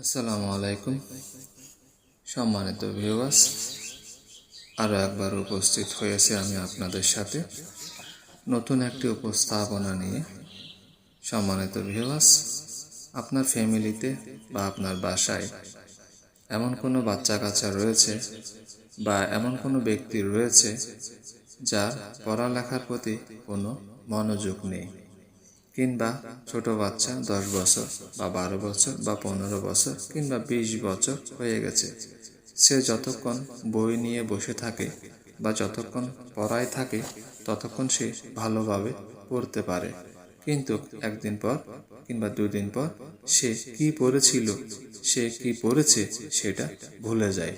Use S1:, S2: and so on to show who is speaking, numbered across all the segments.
S1: আসসালামু আলাইকুম। সম্মানিত ভিউয়ার্স আরও একবার উপস্থিত হয়েছে আমি আপনাদের সাথে। নতুন একটি উপস্থাপনা নিয়ে। সম্মানিত ভিউয়ার্স আপনার ফ্যামিলিতে বা আপনার বাসায় এমন কোনো বাচ্চা কাচ্চা রয়েছে বা এমন কোনো ব্যক্তি রয়েছে যার পড়ালেখার প্রতি কোনো মনোযোগ নেই। কিংবা ছোট বাচ্চা দশ বছর বা বারো বছর বা পনেরো বছর কিংবা বিশ বছর হয়ে গেছে। সে যতক্ষণ বই নিয়ে বসে থাকে বা যতক্ষণ পড়ায় থাকে, ততক্ষণ সে ভালোভাবে পড়তে পারে। কিন্তু একদিন পর কিংবা দুদিন পর সে কি পড়েছিল, সে কি পড়েছে সেটা ভুলে যায়,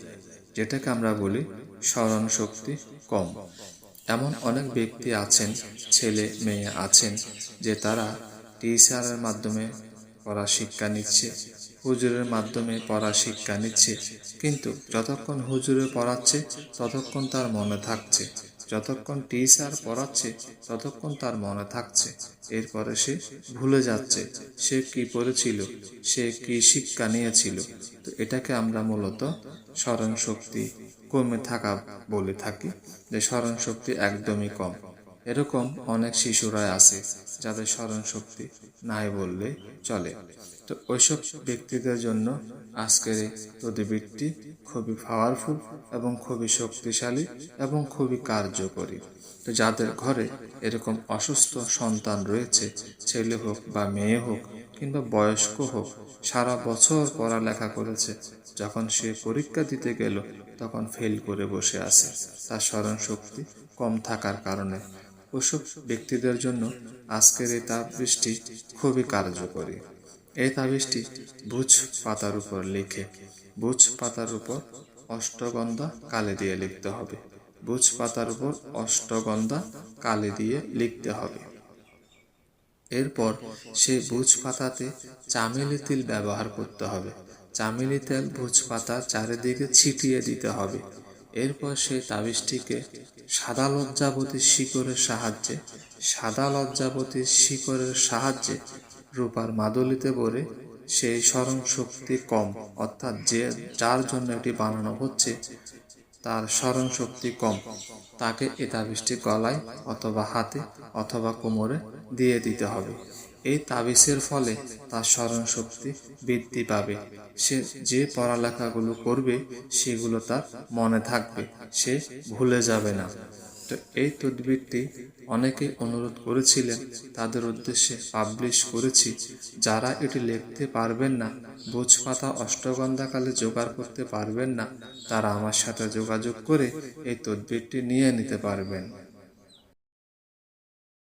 S1: যেটাকে আমরা বলি স্মরণ শক্তি কম। এমন অনেক ব্যক্তি আছেন, ছেলে, মেয়ে আছেন, যে তারা টিচারের মাধ্যমে পড়া শিক্ষা নিচ্ছে, হুজুরের মাধ্যমে পড়া শিক্ষা নিচ্ছে, কিন্তু যতক্ষণ হুজুরে পড়াচ্ছে, ততক্ষণ তার মনে থাকছে। যতক্ষণ টিচার পড়াচ্ছে, ততক্ষণ তার মনে থাকছে। এরপরে সে ভুলে যাচ্ছে, সে কি পড়েছিল, সে কি শিক্ষা নিয়েছিল। তো এটাকে আমরা মূলত স্মরণ শক্তি কমে থাকা বলে থাকি, যে স্মরণ শক্তি একদমই কম। এরকম অনেক শিশুরাই আছে যাদের স্মরণ শক্তি নাই বললে চলে। তো ওইসব ব্যক্তিদের জন্য আজকের এই প্রতিবৃত্তি খুবই পাওয়ারফুল এবং খুবই শক্তিশালী এবং খুবই কার্যকরী। তো যাদের ঘরে এরকম অসুস্থ সন্তান রয়েছে, ছেলে হোক বা মেয়ে হোক কিংবা বয়স্ক হোক, সারা বছর পড়ালেখা করেছে, যখন সে পরীক্ষা দিতে গেল তখন ফেল করে বসে আছে। তার স্মরণ শক্তি কম থাকার কারণে ওসব ব্যক্তিদের জন্য আজকের এই তাবৃষ্টি খুবই কার্যকরী। এই তাবিজটি ভুজ পাতার উপর লিখে ভুজ পাতার উপর অষ্টগন্ধা কালে দিয়ে লিখতে হবে। ভুজ পাতার উপর অষ্টগন্ধা কালে দিয়ে লিখতে হবে। এরপর সেই ভুজ পাতাতে চামেলি তিল ব্যবহার করতে হবে। চামেলি তেল ভুজ পাতার চারিদিকে ছিটিয়ে দিতে হবে। এরপর সেই তাবিজটিকে সাদা লজ্জাবতীর শিকরের সাহায্যে, সাদা লজ্জাবতীর শিকরের সাহায্যে রূপার মাদলিতে ভরে সেই স্মরণ শক্তি কম, অর্থাৎ যে, যার জন্য এটি বানানো হচ্ছে তার স্মরণ শক্তি কম। তাকে এ তাবিজটি গলায় অথবা হাতে অথবা কোমরে দিয়ে দিতে হবে। এই তাবিজের ফলে তার স্মরণ শক্তি বৃদ্ধি পাবে। সে যে পড়ালেখাগুলো করবে, সেগুলো তার মনে থাকবে। সে ভুলে যাবে না। এই তদবিরটি অনেকে অনুরোধ করেছিলেন, তাদের উদ্দেশ্যে পাবলিশ করেছি। যারা এটি লিখতে পারবেন না, ভোজপাতা অষ্টগন্ধাকালে জোগাড় করতে পারবেন না, তারা আমার সাথে যোগাযোগ করে এই তদবিরটি নিয়ে নিতে পারবেন।